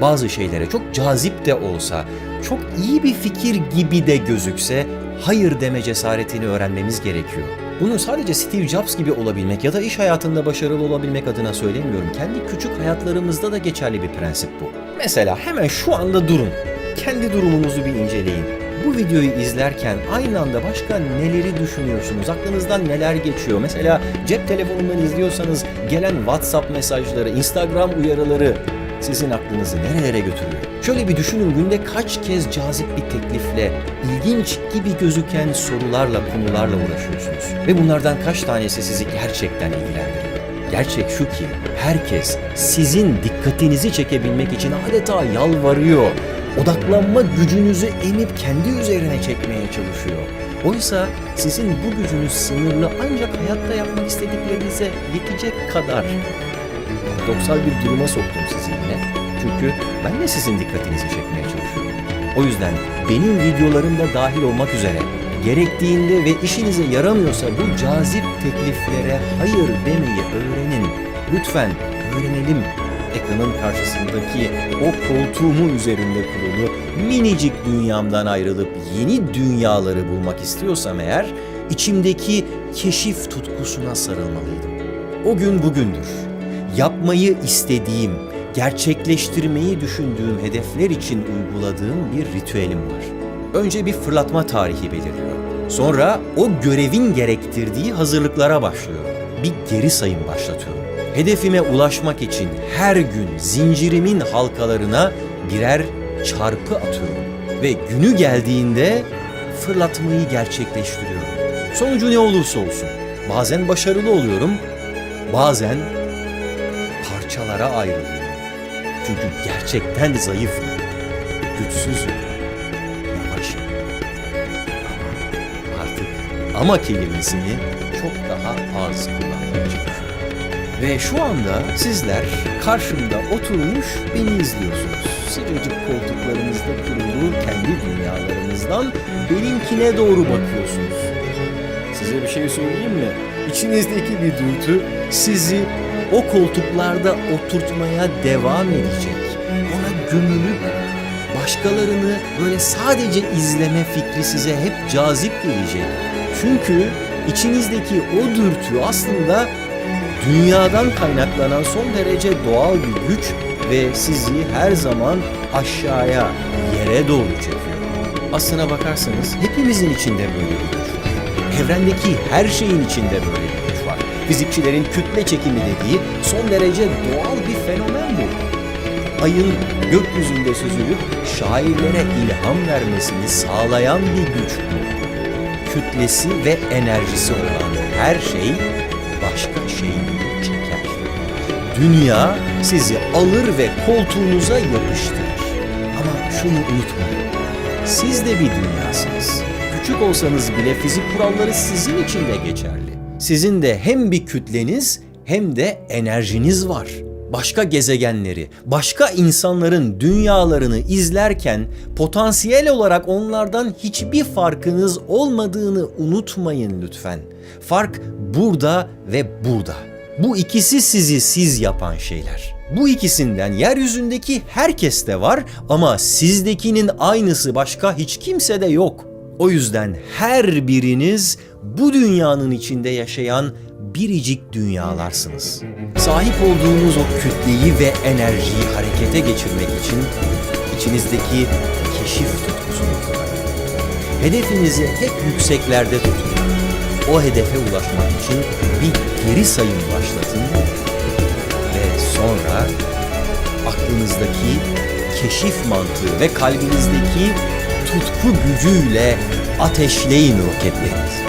bazı şeylere çok cazip de olsa, çok iyi bir fikir gibi de gözükse hayır deme cesaretini öğrenmemiz gerekiyor. Bunu sadece Steve Jobs gibi olabilmek ya da iş hayatında başarılı olabilmek adına söylemiyorum. Kendi küçük hayatlarımızda da geçerli bir prensip bu. Mesela hemen şu anda durun. Kendi durumunuzu bir inceleyin. Bu videoyu izlerken aynı anda başka neleri düşünüyorsunuz? Aklınızdan neler geçiyor? Mesela cep telefonundan izliyorsanız gelen WhatsApp mesajları, Instagram uyarıları sizin aklınızı nerelere götürüyor? Şöyle bir düşünün günde kaç kez cazip bir teklifle, ilginç gibi gözüken sorularla, konularla uğraşıyorsunuz? Ve bunlardan kaç tanesi sizi gerçekten ilgilendiriyor? Gerçek şu ki herkes sizin dikkatinizi çekebilmek için adeta yalvarıyor. Odaklanma gücünüzü emip kendi üzerine çekmeye çalışıyor. Oysa sizin bu gücünüz sınırlı ancak hayatta yapmak istediklerinize yetecek kadar. Paradoksal bir duruma soktum sizi yine. Çünkü ben de sizin dikkatinizi çekmeye çalışıyorum. O yüzden benim videolarımda dahil olmak üzere gerektiğinde ve işinize yaramıyorsa bu cazip tekliflere hayır demeyi öğrenin. Lütfen öğrenelim. Ekranın karşısındaki o koltuğumun üzerinde kurulu minicik dünyamdan ayrılıp yeni dünyaları bulmak istiyorsam eğer içimdeki keşif tutkusuna sarılmalıydım. O gün bugündür. Yapmayı istediğim, gerçekleştirmeyi düşündüğüm hedefler için uyguladığım bir ritüelim var. Önce bir fırlatma tarihi belirliyorum. Sonra o görevin gerektirdiği hazırlıklara başlıyorum. Bir geri sayım başlatıyorum. Hedefime ulaşmak için her gün zincirimin halkalarına birer çarpı atıyorum. Ve günü geldiğinde fırlatmayı gerçekleştiriyorum. Sonucu ne olursa olsun. Bazen başarılı oluyorum, bazen parçalara ayrılıyorum. Çünkü gerçekten zayıfım, güçsüzüm, yavaşım. Ama artık ama kelimesini çok daha az çalışıyorum. Ve şu anda sizler karşımda oturmuş beni izliyorsunuz. Sıcacık koltuklarınızda kurulu kendi dünyalarınızdan benimkine doğru bakıyorsunuz. Size bir şey söyleyeyim mi? İçinizdeki bir dürtü sizi o koltuklarda oturtmaya devam edecek. Ona gömülüp başkalarını böyle sadece izleme fikri size hep cazip gelecek. Çünkü içinizdeki o dürtü aslında dünyadan kaynaklanan son derece doğal bir güç ve sizi her zaman aşağıya, yere doğru çekiyor. Aslına bakarsanız hepimizin içinde böyle bir güç var. Evrendeki her şeyin içinde böyle bir güç var. Fizikçilerin kütle çekimi dediği son derece doğal bir fenomen bu. Ayın gökyüzünde süzülüp şairlere ilham vermesini sağlayan bir güç bu. Kütlesi ve enerjisi olan her şey başka şeyleri çeker. Dünya sizi alır ve koltuğunuza yapıştırır. Ama şunu unutmayın. Siz de bir dünyasınız. Küçük olsanız bile fizik kuralları sizin için de geçerli. Sizin de hem bir kütleniz hem de enerjiniz var. Başka gezegenleri, başka insanların dünyalarını izlerken potansiyel olarak onlardan hiçbir farkınız olmadığını unutmayın lütfen. Fark burada ve burada. Bu ikisi sizi siz yapan şeyler. Bu ikisinden yeryüzündeki herkeste var ama sizdekinin aynısı başka hiç kimsede yok. O yüzden her biriniz bu dünyanın içinde yaşayan biricik dünyalarsınız. Sahip olduğunuz o kütleyi ve enerjiyi harekete geçirmek için içinizdeki keşif tutkusunu kullanın. Hedefinizi hep yükseklerde tutun. O hedefe ulaşmak için bir geri sayım başlatın ve sonra aklınızdaki keşif mantığı ve kalbinizdeki tutku gücüyle ateşleyin roketlerinizi.